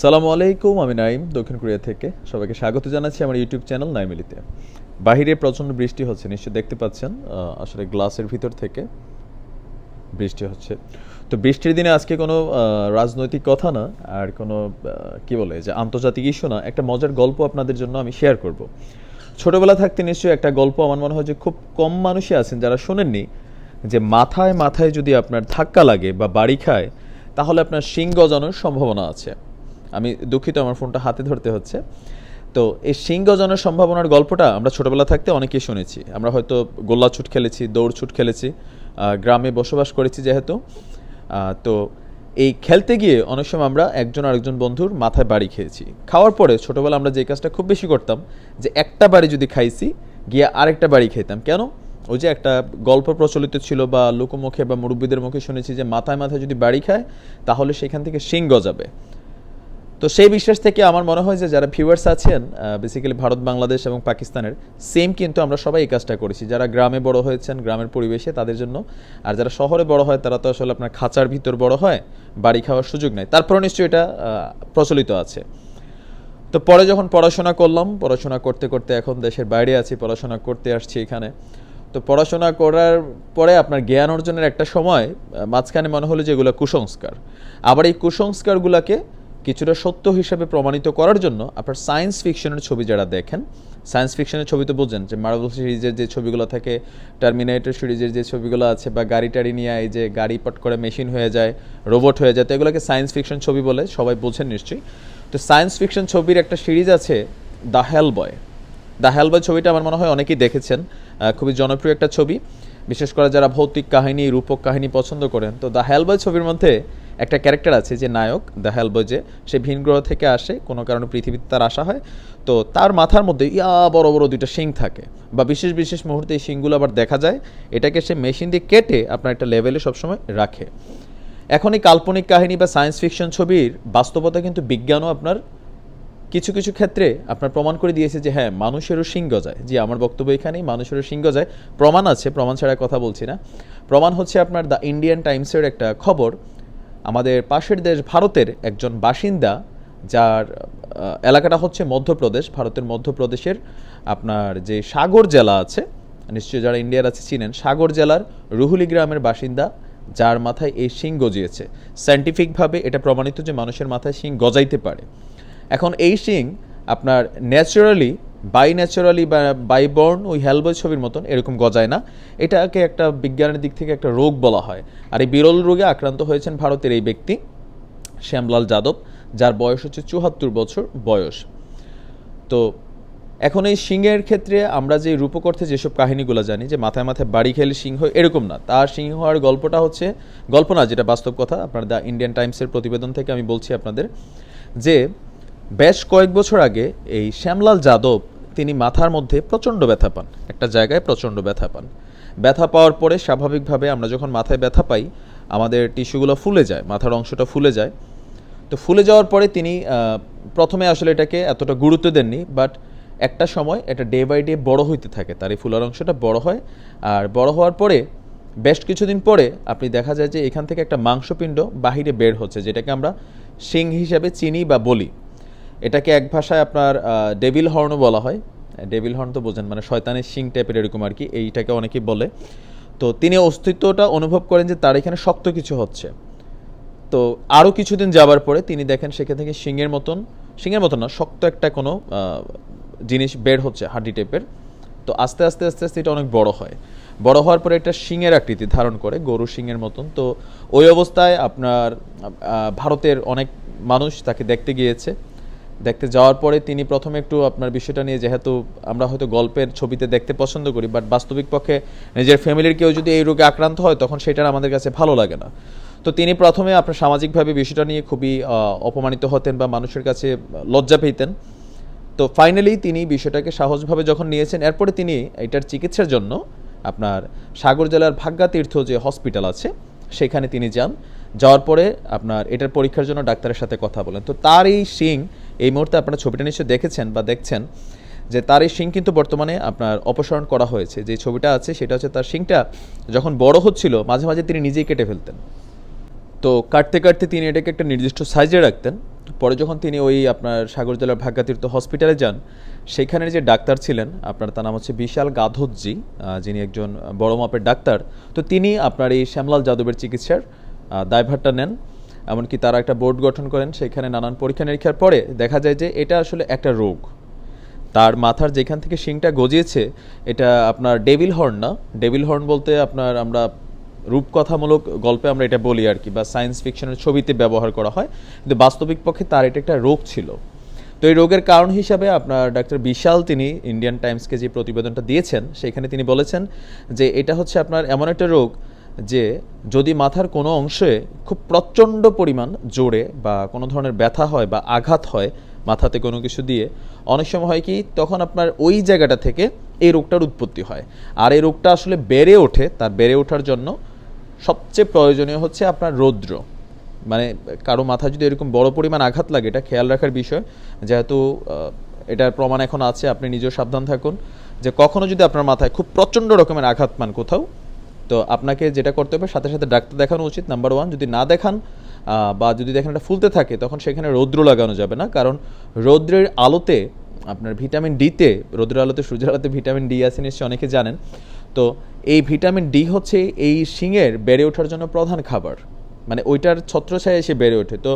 সালামু আলাইকুম, আমি নাইম, দক্ষিণ কোরিয়া থেকে। সবাইকে স্বাগত জানাচ্ছি আমার ইউটিউব চ্যানেল নাইমিলিতে। বাহিরে প্রচণ্ড বৃষ্টি হচ্ছে, নিশ্চয়ই দেখতে পাচ্ছেন আসলে গ্লাসের ভিতর থেকে বৃষ্টি হচ্ছে। তো বৃষ্টির দিনে আজকে কোনো রাজনৈতিক কথা না, আর কোনো কি বলে, যে আন্তর্জাতিক ইস্যু না, একটা মজার গল্প আপনাদের জন্য আমি শেয়ার করব। ছোটবেলা থাকতে নিশ্চয়ই একটা গল্প আমার মনে হয় যে খুব কম মানুষই আছেন যারা শোনেননি, যে মাথায় মাথায় যদি আপনার ধাক্কা লাগে বা বাড়ি খায়, তাহলে আপনার শিং গজানোর সম্ভাবনা আছে। আমি দুঃখিত, আমার ফোনটা হাতে ধরতে হচ্ছে। তো এই শিং গজানোর সম্ভাবনার গল্পটা আমরা ছোটবেলা থাকতে অনেকেই শুনেছি। আমরা হয়তো গোল্লা ছুট খেলেছি, দৌড় ছুট খেলেছি গ্রামে বসবাস করেছি যেহেতু। তো এই খেলতে গিয়ে অনেক সময় আমরা একজন আরেকজন বন্ধুর মাথায় বাড়ি খেয়েছি। খাওয়ার পরে ছোটবেলা আমরা যে কাজটা খুব বেশি করতাম, যে একটা বাড়ি যদি খাইছি, গিয়ে আরেকটা বাড়ি খেতাম। কেন? ওই যে একটা গল্প প্রচলিত ছিল বা লোকমুখে বা মুরব্বীদের মুখে শুনেছি যে মাথায় মাথায় যদি বাড়ি খায়, তাহলে সেখান থেকে শিং গজাবে তো সেই বিশ্বাস থেকে আমার মনে হয় যে যারা ভিউয়ার্স আছেন বেসিক্যালি ভারত, বাংলাদেশ এবং পাকিস্তানের সেম কিন্তু আমরা সবাই এই কাজটা করেছি। যারা গ্রামে বড় হয়েছেন, গ্রামের পরিবেশে, তাদের জন্য। আর যারা শহরে বড় হয়, তারা তো আসলে আপনার খাঁচার ভিতর বড় হয়, বাড়ি খাওয়ার সুযোগ নাই। তারপরে নিশ্চয়ই এটা প্রচলিত আছে। তো পরে যখন পড়াশোনা করলাম, পড়াশোনা করতে করতে এখন দেশের বাইরে আছি, পড়াশোনা করতে আসছি এখানে। তো পড়াশোনা করার পরে আপনার জ্ঞান অর্জনের একটা সময় মাঝখানে মনে হলো যে এগুলো কুসংস্কার। আবার এই কুসংস্কারগুলোকে কিছুটা সত্য হিসেবে প্রমাণিত করার জন্য আপনার সায়েন্স ফিকশনের ছবি যারা দেখেন সায়েন্স ফিকশনের ছবি তো বোঝেন যে মার্বেল সিরিজের যে ছবিগুলো থাকে টার্মিনেটর সিরিজের যে ছবিগুলো আছে বা গাড়ি টাড়ি নিয়ে এই যে গাড়ি পট করে মেশিন হয়ে যায় রোবট হয়ে যায়, তো এগুলোকে সায়েন্স ফিকশন ছবি বলে সবাই বোঝেন নিশ্চয়ই। তো সায়েন্স ফিকশন ছবির একটা সিরিজ আছে the hell boy the hell বয় ছবিটা আমার মনে হয় অনেকেই দেখেছেন খুবই জনপ্রিয় একটা ছবি। বিশেষ করে যারা ভৌতিক কাহিনী, রূপক কাহিনী পছন্দ করেন, তো দ্য হেল বয় ছবির মধ্যে একটা ক্যারেক্টার আছে যে নায়ক দ্য যে, সে ভিন গ্রহ থেকে আসে, কোনো কারণে পৃথিবীতে তার আসা হয়, তো তার মাথার মধ্যে ইয়া বড় বড় দুইটা শিং থাকে, বা বিশেষ বিশেষ মুহূর্তে এই শিংগুলো আবার দেখা যায়, এটাকে সে মেশিন দিয়ে কেটে আপনার একটা লেভেলে সবসময় রাখে। এখন এই কাল্পনিক কাহিনী বা সায়েন্স ফিকশন ছবির বাস্তবতা কিন্তু বিজ্ঞানও আপনার কিছু কিছু ক্ষেত্রে আপনার প্রমাণ করে দিয়েছে যে হ্যাঁ মানুষেরও সিংহ যায়। যে আমার বক্তব্য এখানেই, মানুষেরও সিংহ যায়। প্রমাণ আছে, প্রমাণ ছাড়া কথা বলছি না। প্রমাণ হচ্ছে আপনার দ্য ইন্ডিয়ান টাইমসের একটা খবর। আমাদের পাশের দেশ ভারতের একজন বাসিন্দা, যার এলাকাটা হচ্ছে মধ্যপ্রদেশ। ভারতের মধ্যপ্রদেশের আপনার যে সাগর জেলা আছে, নিশ্চয়ই যারা ইন্ডিয়ার আছে চিনেন, সাগর জেলার রুহুলি গ্রামের বাসিন্দা, যার মাথায় এই শিং গজিয়েছে। সায়েন্টিফিকভাবে এটা প্রমাণিত যে মানুষের মাথায় শিং গজাইতে পারে। এখন এই সিং আপনার ন্যাচারালি, বাই ন্যাচারালি বা বাই বর্ন ওই হেলবয় ছবির মতন এরকম গজায় না। এটাকে একটা বিজ্ঞানের দিক থেকে একটা রোগ বলা হয়। আর এই বিরল রোগে আক্রান্ত হয়েছেন ভারতের এই ব্যক্তি, শ্যামলাল যাদব, যার বয়স হচ্ছে চুয়াত্তর বছর বয়স। তো এখন এই সিংহের ক্ষেত্রে আমরা যে রূপক অর্থে যেসব কাহিনীগুলো জানি, যে মাথায় মাথায় বাড়ি খেলে সিংহ, এরকম না। তার সিংহ হওয়ার গল্পটা হচ্ছে, গল্প না, যেটা বাস্তব কথা, আপনার দ্য ইন্ডিয়ান টাইমসের প্রতিবেদন থেকে আমি বলছি আপনাদের, যে বেশ কয়েক বছর আগে এই শ্যামলাল যাদব তিনি মাথার মধ্যে প্রচণ্ড ব্যথা পান, একটা জায়গায় প্রচণ্ড ব্যথা পান। ব্যথা পাওয়ার পরে স্বাভাবিকভাবে আমরা যখন মাথায় ব্যথা পাই, আমাদের টিস্যুগুলো ফুলে যায়, মাথার অংশটা ফুলে যায়। তো ফুলে যাওয়ার পরে তিনি প্রথমে আসলে এটাকে এতটা গুরুত্ব দেননি, বাট একটা সময় এটা ডে বাই ডে বড় হইতে থাকে, তার এই ফুলার অংশটা বড় হয়। আর বড় হওয়ার পরে, বেশ কিছুদিন পরে আপনি দেখা যায় যে এখান থেকে একটা মাংসপিণ্ড বাহিরে বের হচ্ছে, যেটাকে আমরা শিং হিসাবে চিনি বা বলি। এটাকে এক ভাষায় আপনার ডেভিল হর্নও বলা হয়। ডেভিল হর্ন তো বোঝেন মানে শয়তানের শিং টাইপের এরকম আর কি, এইটাকে অনেকেই বলে। তো তিনি অস্তিত্বটা অনুভব করেন যে তার এখানে শক্ত কিছু হচ্ছে। তো আরও কিছুদিন যাবার পরে তিনি দেখেন সেখান থেকে শিঙের মতন শিঙের মতন না, শক্ত একটা কোনো জিনিস বের হচ্ছে হাড্ডি টাইপের তো আস্তে আস্তে আস্তে আস্তে এটা অনেক বড় হয়। বড় হওয়ার পরে একটা শিঙের আকৃতি ধারণ করে, গরু শিঙের মতন। তো ওই অবস্থায় আপনার ভারতের অনেক মানুষ তাকে দেখতে গিয়েছে। দেখতে যাওয়ার পরে তিনি প্রথমে একটু আপনার বিষয়টা নিয়ে যেহেতু আমরা হয়তো গল্পের ছবিতে দেখতে পছন্দ করি বাট বাস্তবিক পক্ষে নিজের ফ্যামিলির কেউ যদি এই রোগে আক্রান্ত হয়, তখন সেটা আমাদের কাছে ভালো লাগে না। তো তিনি প্রথমে আপনার সামাজিকভাবে বিষয়টা নিয়ে খুবই অপমানিত হতেন বা মানুষের কাছে লজ্জা পেতেন। তো ফাইনালি তিনি বিষয়টাকে সাহসভাবে যখন নিয়েছেন, এরপরে তিনি এটার চিকিৎসার জন্য আপনার সাগর জেলার ভাগ্যা তীর্থ যে হসপিটাল আছে, সেখানে তিনি যান। যাওয়ার পরে আপনার এটার পরীক্ষার জন্য ডাক্তারের সাথে কথা বলেন। তো তার এই শিং এই মুহূর্তে আপনারা ছবিটা নিশ্চয়ই দেখেছেন বা দেখছেন যে তার এই শিং কিন্তু বর্তমানে আপনার অপসারণ করা হয়েছে। যে ছবিটা আছে, সেটা হচ্ছে তার শিংটা যখন বড় হচ্ছিল, মাঝে মাঝে তিনি নিজেই কেটে ফেলতেন। তো কাটতে কাটতে তিনি এটাকে একটা নির্দিষ্ট সাইজে রাখতেন। পরে যখন তিনি ওই আপনার সাগর জেলার ভাগ্যাতীর্থ হসপিটালে যান সেখানের যে ডাক্তার ছিলেন, আপনার তার নাম হচ্ছে বিশাল গাধজ্জি যিনি একজন বড় মাপের ডাক্তার, তো তিনি আপনার এই শ্যামলাল যাদবের চিকিৎসার দায়ভারটা নেন। এমনকি তারা একটা বোর্ড গঠন করেন, সেখানে নানান পরীক্ষা নিরীক্ষার পরে দেখা যায় যে এটা আসলে একটা রোগ। তার মাথার যেখান থেকে শিংটা গজিয়েছে, এটা আপনার ডেভিল হর্ন না। ডেভিল হর্ন বলতে আপনার আমরা রূপকথামূলক গল্পে আমরা এটা বলি আর কি, বা সায়েন্স ফিকশনের ছবিতে ব্যবহার করা হয়। কিন্তু বাস্তবিক পক্ষে তার এটা একটা রোগ ছিল। তো এই রোগের কারণ হিসাবে আপনার ডাক্তার বিশাল তিনি ইন্ডিয়ান টাইমসকে যে প্রতিবেদনটা দিয়েছেন, সেখানে তিনি বলেছেন যে এটা হচ্ছে আপনার এমন একটা রোগ যে যদি মাথার কোনো অংশে খুব প্রচণ্ড পরিমাণ জোরে বা কোনো ধরনের ব্যথা হয় বা আঘাত হয় মাথাতে কোনো কিছু দিয়ে, অনেক সময় হয় কি তখন আপনার ওই জায়গাটা থেকে এই রোগটার উৎপত্তি হয়। আর এই রোগটা আসলে বেড়ে ওঠে, তার বেড়ে ওঠার জন্য সবচেয়ে প্রয়োজনীয় হচ্ছে আপনার রৌদ্র। মানে কারও মাথা যদি এরকম বড় পরিমাণ আঘাত লাগে, এটা খেয়াল রাখার বিষয়। যেহেতু এটার প্রমাণ এখন আছে, আপনি নিজেও সাবধান থাকুন। যে কখনো যদি আপনার মাথায় খুব প্রচণ্ড রকমের আঘাত পান কোথাও তো আপনাকে যেটা করতে হবে, সাথে সাথে ডাক্তার দেখানো উচিত নাম্বার ওয়ান যদি না দেখান বা যদি দেখেন এটা ফুলতে থাকে, তখন সেখানে রৌদ্র লাগানো যাবে না, কারণ রৌদ্রের আলোতে, আপনার ভিটামিন ডিতে রৌদ্রের আলোতে, সূর্যের আলোতে ভিটামিন ডি আছে, নিশ্চয়ই অনেকে জানেন, তো এই ভিটামিন ডি হচ্ছে এই শিঙের বেড়ে ওঠার জন্য প্রধান খাবার। মানে ওইটার ছত্রছায়া এসে বেড়ে ওঠে। তো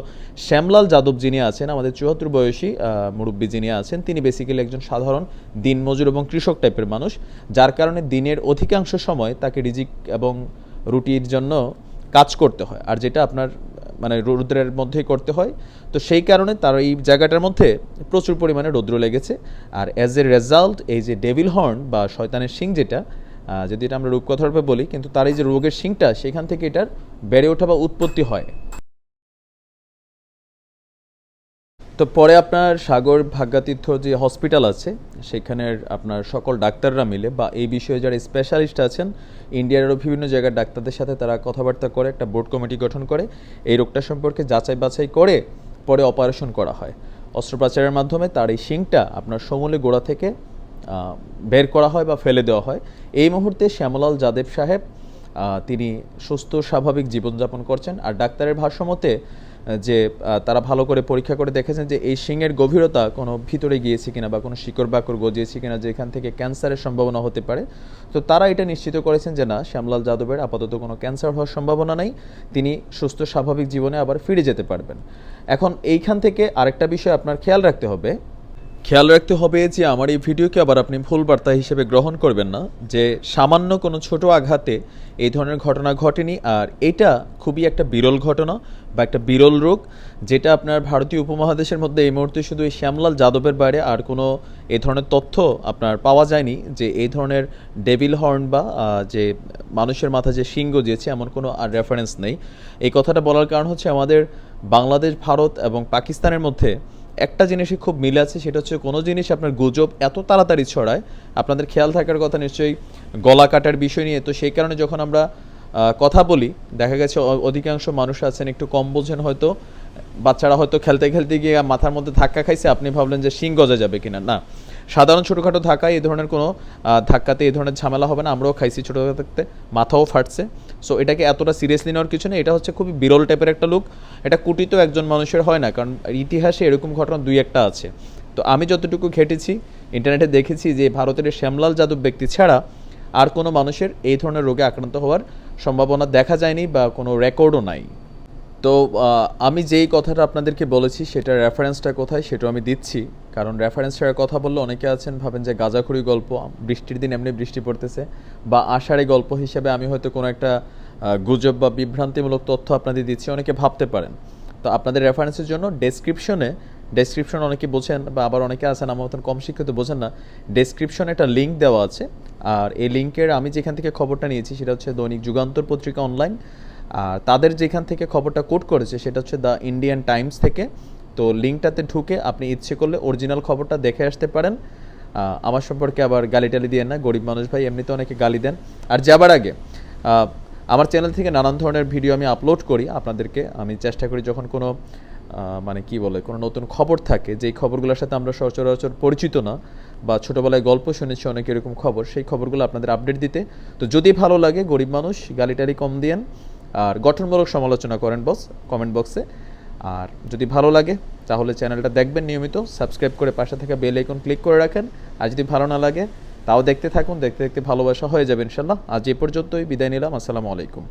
শ্যামলাল যাদব যিনি আছেন, আমাদের চুয়াত্তর বয়সী মুরব্বী যিনি আছেন, তিনি বেসিক্যালি একজন সাধারণ দিনমজুর এবং কৃষক টাইপের মানুষ, যার কারণে দিনের অধিকাংশ সময় তাকে রিজিক এবং রুটির জন্য কাজ করতে হয়। আর যেটা আপনার মানে রৌদ্রের মধ্যেই করতে হয়। তো সেই কারণে তার এই জায়গাটার মধ্যে প্রচুর পরিমাণে রৌদ্র লেগেছে। আর অ্যাজ এ রেজাল্ট এই যে ডেভিল হর্ন বা শয়তানের সিং যেটা যদি এটা আমরা রূপকথারূপে বলি, কিন্তু তার এই যে রোগের শিংটা, সেখান থেকে এটার বেড়ে ওঠা বা উৎপত্তি হয়। তো পরে আপনার সাগর ভাগ্যাতীর্থ যে হসপিটাল আছে, সেখানের আপনার সকল ডাক্তাররা মিলে বা এই বিষয়ে যারা স্পেশালিস্ট আছেন ইন্ডিয়ারও বিভিন্ন জায়গার ডাক্তারদের সাথে তারা কথাবার্তা করে, একটা বোর্ড কমিটি গঠন করে, এই রোগটা সম্পর্কে যাচাই বাছাই করে পরে অপারেশন করা হয়। অস্ত্রোপচারের মাধ্যমে তার এই শিংটা আপনার সমূলে গোড়া থেকে বের করা হয় বা ফেলে দেওয়া হয়। এই মুহূর্তে শ্যামলাল যাদেব সাহেব তিনি সুস্থ, স্বাভাবিক জীবনযাপন করছেন আর ডাক্তারের ভাষ্যমতে যে তারা ভালো করে পরীক্ষা করে দেখেছেন যে এই শিংয়ের গভীরতা কোনো ভিতরে গিয়েছে কিনা বা কোনো শিকড় বাকড় গজিয়েছে কিনা যেখান থেকে ক্যান্সারের সম্ভাবনা হতে পারে। তো তারা এটা নিশ্চিত করেছেন যে না, শ্যামলাল যাদবের আপাতত কোনো ক্যান্সার হওয়ার সম্ভাবনা নেই। তিনি সুস্থ, স্বাভাবিক জীবনে আবার ফিরে যেতে পারবেন। এখন এইখান থেকে আরেকটা বিষয় আপনার খেয়াল রাখতে হবে। খেয়াল রাখতে হবে যে আমার এই ভিডিওকে আবার আপনি ভুল বার্তা হিসেবে গ্রহণ করবেন না, যে সামান্য কোনো ছোট আঘাতে এই ধরনের ঘটনা ঘটেনি, আর এটা খুবই একটা বিরল ঘটনা বা একটা বিরল রোগ, যেটা আপনার ভারতীয় উপমহাদেশের মধ্যে এই মুহূর্তে শুধু এই শ্যামলাল যাদবের বাইরে আর কোনো এই ধরনের তথ্য আপনার পাওয়া যায়নি, যে এই ধরনের ডেভিল হর্ন বা যে মানুষের মাথা যে শিং গজিয়েছে এমন কোনো আর রেফারেন্স নেই। এই কথাটা বলার কারণ হচ্ছে আমাদের বাংলাদেশ, ভারত এবং পাকিস্তানের মধ্যে একটা জিনিসই খুব মিল আছে, সেটা হচ্ছে কোনো জিনিস আপনার গুজব এত তাড়াতাড়ি ছড়ায়, আপনাদের খেয়াল থাকার কথা নিশ্চয়ই গলা কাটার বিষয় নিয়ে, তো সেই কারণে যখন আমরা কথা বলি, দেখা গেছে অধিকাংশ মানুষ আছেন একটু কম বোঝেন হয়তো, বাচ্চারা হয়তো খেলতে খেলতে গিয়ে মাথার মধ্যে ধাক্কা খাইছে, আপনি ভাবলেন যে শিং গজা যাবে কিনা। না সাধারণ ছোটোখাটো ধাক্কায় এই ধরনের কোনো ধাক্কাতে এই ধরনের ঝামেলা হবে না, আমরাও খাইছি ছোটো থাকতে মাথাও ফাটছে। সো এটাকে এতটা সিরিয়াসলি নেওয়ার কিছু নেই, এটা হচ্ছে খুবই বিরল টাইপের একটা লুক এটা কুটিত একজন মানুষের হয় না, কারণ ইতিহাসে এরকম ঘটনা দুই একটা আছে। তো আমি যতটুকু ঘেটেছি, ইন্টারনেটে দেখেছি যে ভারতের শ্যামলাল যাদব ব্যক্তি ছাড়া আর কোনো মানুষের এই ধরনের রোগে আক্রান্ত হওয়ার সম্ভাবনা দেখা যায়নি বা কোনো রেকর্ডও নাই। তো আমি যেই কথাটা আপনাদেরকে বলেছি সেটার রেফারেন্সটা কোথায় সেটাও আমি দিচ্ছি। কারণ রেফারেন্স ছাড়া কথা বললে অনেকে আছেন, ভাবেন যে গাজাখুরি গল্প, বৃষ্টির দিন এমনি বৃষ্টি পড়তেছে বা আষাঢ়ে গল্প হিসেবে আমি হয়তো কোনো একটা গুজব বা বিভ্রান্তিমূলক তথ্য আপনাদের দিচ্ছি, অনেকে ভাবতে পারেন। তো আপনাদের রেফারেন্সের জন্য ডেসক্রিপশনে ডেসক্রিপশন অনেকে বোঝেন বা আবার অনেকে আছেন, আমার মতন কম শিক্ষিত বোঝেন না ডেসক্রিপশনে একটা লিঙ্ক দেওয়া আছে। আর এই লিঙ্কের আমি যেখান থেকে খবরটা নিয়েছি সেটা হচ্ছে দৈনিক যুগান্তর পত্রিকা অনলাইন আর তাদের যেখান থেকে খবরটা কোট করেছে, সেটা হচ্ছে দ্য ইন্ডিয়ান টাইমস থেকে। তো লিঙ্কটাতে ঢুকে আপনি ইচ্ছে করলে অরিজিনাল খবরটা দেখে আসতে পারেন। আমার সম্পর্কে আবার গালি টালি দিয়ে না, গরিব মানুষ ভাই, এমনিতে অনেকে গালি দেন। আর যাবার আগে আমার চ্যানেল থেকে নানান ধরনের ভিডিও আমি আপলোড করি আপনাদেরকে। আমি চেষ্টা করি যখন কোনো মানে কি বলে, কোনো নতুন খবর থাকে, যেই খবরগুলোর সাথে আমরা সচরাচর পরিচিত না, বা ছোটোবেলায় গল্প শুনেছি অনেক এরকম খবর, সেই খবরগুলো আপনাদের আপডেট দিতে। তো যদি ভালো লাগে, গরিব মানুষ, গালি টালি কম দিয়েন। আর গঠনমূলক সমালোচনা করেন বস কমেন্ট বক্সে আর যদি ভালো লাগে, তাহলে চ্যানেলটা দেখবেন নিয়মিত সাবস্ক্রাইব করে পাশে থাকা বেল আইকন ক্লিক করে রাখেন। আর যদি ভালো না লাগে, তাও দেখতে থাকুন, দেখতে দেখতে ভালোবাসা হয়ে যাবে ইনশাল্লাহ। আজ এ পর্যন্তই, বিদায় নিলাম, আসসালামু আলাইকুম।